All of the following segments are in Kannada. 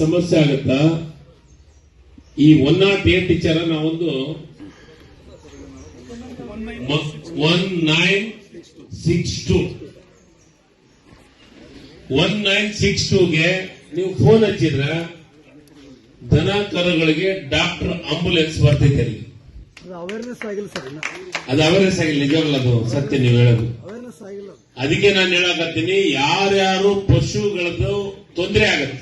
ಸಮಸ್ಯೆ ಆಗುತ್ತಾ? ಈ ಒನ್ ನಾಟ್ ಏಟ್ ಟೀಚರ್ ನಾವೊಂದು one nine six two one nine six ಟೂಗೆ ನೀವು ಫೋನ್ ಹಚ್ಚಿದ್ರ ದನ ಕರುಗಳಿಗೆ ಡಾಕ್ಟರ್ ಆಂಬುಲೆನ್ಸ್ ಬರ್ತೈತೆ ಅಲ್ಲಿ. ಅದು ಅವೇರ್ನೆಸ್ ಆಗಿಲ್ಲ ಸರ್ ಅದು ಅವೇರ್ನೆಸ್ ಆಗಿಲ್ಲ ನಿಜವಾಗ್ಲೂ ಅದು ಸತ್ಯ ನೀವು ಹೇಳೋದು. ಅವೇರ್ನೆಸ್ ಆಗಿಲ್ಲ ಅದಕ್ಕೆ ನಾನು ಹೇಳಕತ್ತೀನಿ ಯಾರ್ಯಾರು ಪಶುಗಳದ್ದು ತೊಂದರೆ ಆಗತ್ತೆ.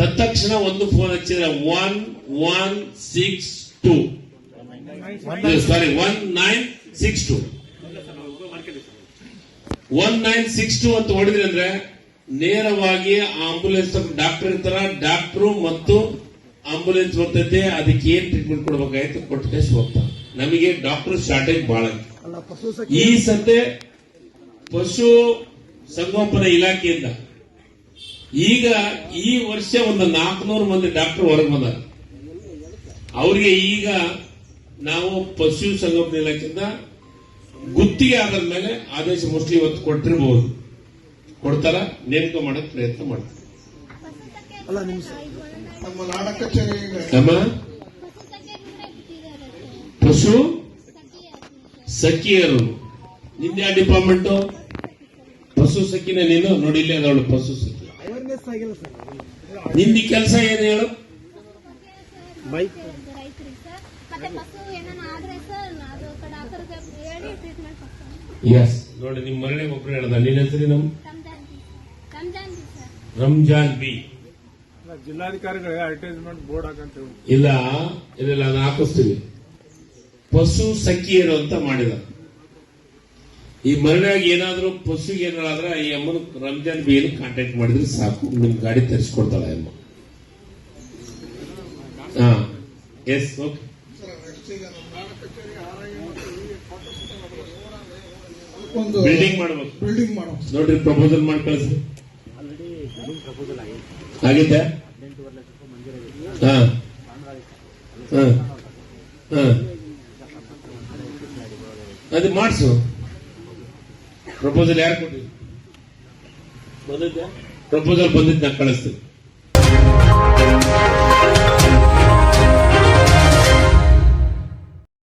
ತತ್ಕ್ಷಣ ಒಂದು ಫೋನ್ ಹಚ್ಚಿದ್ರೆ one one six two sorry one nine six two one nine six two ಅಂತ ಹೊಡೆದ್ರಿ ಅಂದ್ರೆ ನೇರವಾಗಿ ಆಂಬುಲೆನ್ಸ್ ಡಾಕ್ಟರ್ ಇರ್ತಾರ ಡಾಕ್ಟರ್ ಮತ್ತು ಆಂಬುಲೆನ್ಸ್ ಬರ್ತೈತೆ ಅದಕ್ಕೆ ಏನ್ ಟ್ರೀಟ್ಮೆಂಟ್ ಕೊಡ್ಬೇಕಾಯ್ತು? ಕೊಟ್ಟು ಕೇಸ್ ಹೋಗ್ತಾರೆ ನಮಗೆ ಡಾಕ್ಟರ್ ಶಾರ್ಟೇಜ್ ಬಹಳ ಈ ಸತೆ ಪಶು ಸಂಗೋಪನಾ ಇಲಾಖೆಯಿಂದ ಈಗ ಈ ವರ್ಷ ಒಂದು ನಾಲ್ಕುನೂರು ಮಂದಿ ಡಾಕ್ಟರ್ ಹೊರಗೆ ಬಂದಾರ. ಅವರಿಗೆ ಈಗ ನಾವು ಪಶು ಸಂಗೋಪನೆ ಇಲಾಖೆಯಿಂದ ಗುತ್ತಿಗೆ ಆದ ಮೇಲೆ ಆದೇಶ ಮುಸ್ಲಿ ಇವತ್ತು ಕೊಟ್ಟಿರಬಹುದು ಕೊಡ್ತಾರ ನೇಮಕ ಮಾಡಕ್ ಪ್ರಯತ್ನ ಮಾಡ್ತಾರೆ. ನಮ್ಮ ಪಶು ಸಖಿಯರು. ನಿಂದ ಡಿಪಾರ್ಟ್ಮೆಂಟ್ ಪಶು ಸಖಿನ ನೀನು? ನೋಡಿಲ್ಲ ಅದವಳು ಪಶು ಸಖಿ. ಅವೇರ್ನೆಸ್ ಆಗಿಲ್ಲ ಸರ್. ನಿಂದಿ ಕೆಲಸ ಏನು ಹೇಳು? ಬೈಕ್ ಸರ್ ಮತ್ತೆ ಪಶು ಏನಾನ ಆದ್ರೆ ಸರ್ ಅದು ಡಾಕ್ಟರ್ಗೆ ಹೇಳಿ ಟ್ರೀಟ್ಮೆಂಟ್ ಕೊಡ್ತಾರೆ ಎಸ್ ನೋಡಿ ನಿಮ್ಮ ಮರಳಿ ಒಬ್ರು ಹೇಳ್ದ. ನಿನ್ನ ಹೆಸರು ನಮ್ Ramzan B sir. Ramzan B ಜಿಲ್ಲಾಧಿಕಾರಿಗಳಿಗೆ ಅಡ್ವರ್ಟೈಸ್ಮೆಂಟ್ ಬೋರ್ಡ್ ಹಾಕಂತ ಇಲ್ಲ ಇಲ್ಲ ಇದೆಲ್ಲ ನಾನು ಹಾಕಿಸ್ತೀವಿ ಪಶು ಸಖಿಯರು ಅಂತ ಮಾಡಿದ. ಈ ಮರಳಿಯಾಗಿ ಏನಾದರೂ ಪಶುಗೆ ಏನಾದ್ರೆ ಈ ಅಮ್ಮನ ರಂಜಾನ್ ಬಿ ಕಾಂಟ್ಯಾಕ್ಟ್ ಮಾಡಿದ್ರೆ ಸಾಕು. ನಿಮ್ ಗಾಡಿ ತರಿಸ್ಕೊಡ್ತಾಳೆ ಅಮ್ಮ. ಹಾ. ಎಸ್ ಓಕೆ ಒಂದು ಬಿಲ್ಡಿಂಗ್ ಮಾಡ್ಬೇಕು. ಬಿಲ್ಡಿಂಗ್ ಮಾಡೋ ನೋಡ್ರಿ ಪ್ರಪೋಸಲ್ ಮಾಡಿ ಕಳಿಸ್ರಿ ಆಗಿದೆ ಹಾ. ಹಾ. ಹಾ. ಅದು ಮಾಡಿಸು. ಪ್ರಪೋಸಲ್ ಯಾರು ಕೊಟ್ಟಿದ್ರು ಪ್ರಪೋಸಲ್ ಬಂದಿದ್ದು ಕಳಿಸ್ತೀನಿ.